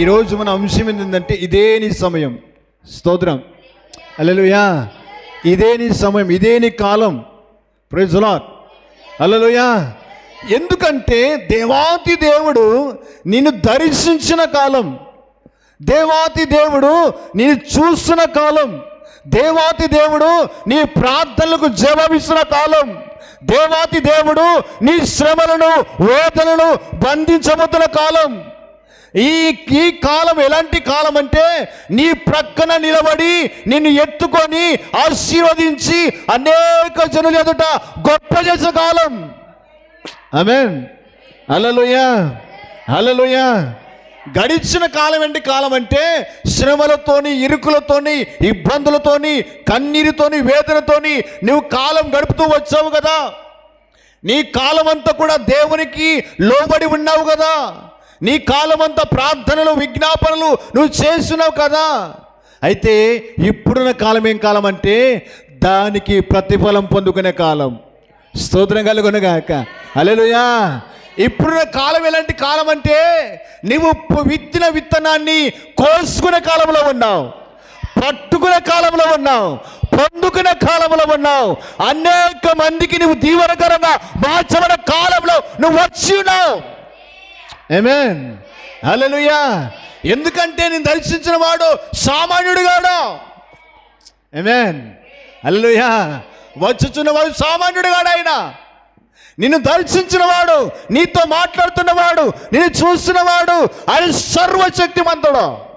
ఈరోజు మన అంశం ఏంటంటే ఇదే నీ సమయం. స్తోత్రం. అల్లెలుయా ఇదే నీ సమయం ఇదే నీ కాలం. ప్రజలార్ అల్లెలుయా ఎందుకంటే దేవాతి దేవుడు నిన్ను దర్శించిన కాలం. దేవాతి దేవుడు నేను చూస్తున్న కాలం. దేవాతి దేవుడు నీ ప్రార్థనలకు జవాబిస్తున్న కాలం. దేవాతి దేవుడు నీ శ్రమలను వేదనను బంధించబోతున్న కాలం. ఈ ఈ కాలం ఎలాంటి కాలం అంటే నీ ప్రక్కన నిలబడి నిన్ను ఎత్తుకొని ఆశీర్వదించి అనేక జనులు ఎదుట గొప్ప చేసే కాలం. ఆమెన్ హల్లెలూయా హల్లెలూయా గడిచిన కాలం ఏంటి? కాలం అంటే శ్రమలతోని ఇరుకులతోని ఇబ్బందులతోని కన్నీరుతోని వేదనతోని నువ్వు కాలం గడుపుతూ వచ్చావు కదా. నీ కాలం అంతా కూడా దేవునికి లోబడి ఉన్నావు కదా. నీ కాలమంతా ప్రార్థనలు విజ్ఞాపనలు నువ్వు చేస్తున్నావు కదా. అయితే ఇప్పుడున్న కాలం ఏం కాలం అంటే దానికి ప్రతిఫలం పొందుకునే కాలం. స్తోత్రం కలుగునగాక అలెలుయా ఇప్పుడున్న కాలం ఎలాంటి కాలం అంటే నువ్వు విత్తిన విత్తనాన్ని కోసుకునే కాలంలో ఉన్నావు. పట్టుకునే కాలంలో ఉన్నావు. పొందుకునే కాలంలో ఉన్నావు. అనేక మందికి నువ్వు దీవనకరంగా మార్చబడిన కాలంలో నువ్వు వచ్చి ఉన్నావు. ఏమేన్ అలలుయా ఎందుకంటే నేను దర్శించిన వాడు సామాన్యుడు కాడు. ఏమేన్ అల్లుయా వచ్చుచున్న వాడు సామాన్యుడు కాడు ఆయన. నిన్ను దర్శించినవాడు నీతో మాట్లాడుతున్నవాడు నిన్ను చూస్తున్నవాడు ఆయన సర్వశక్తిమంతుడు.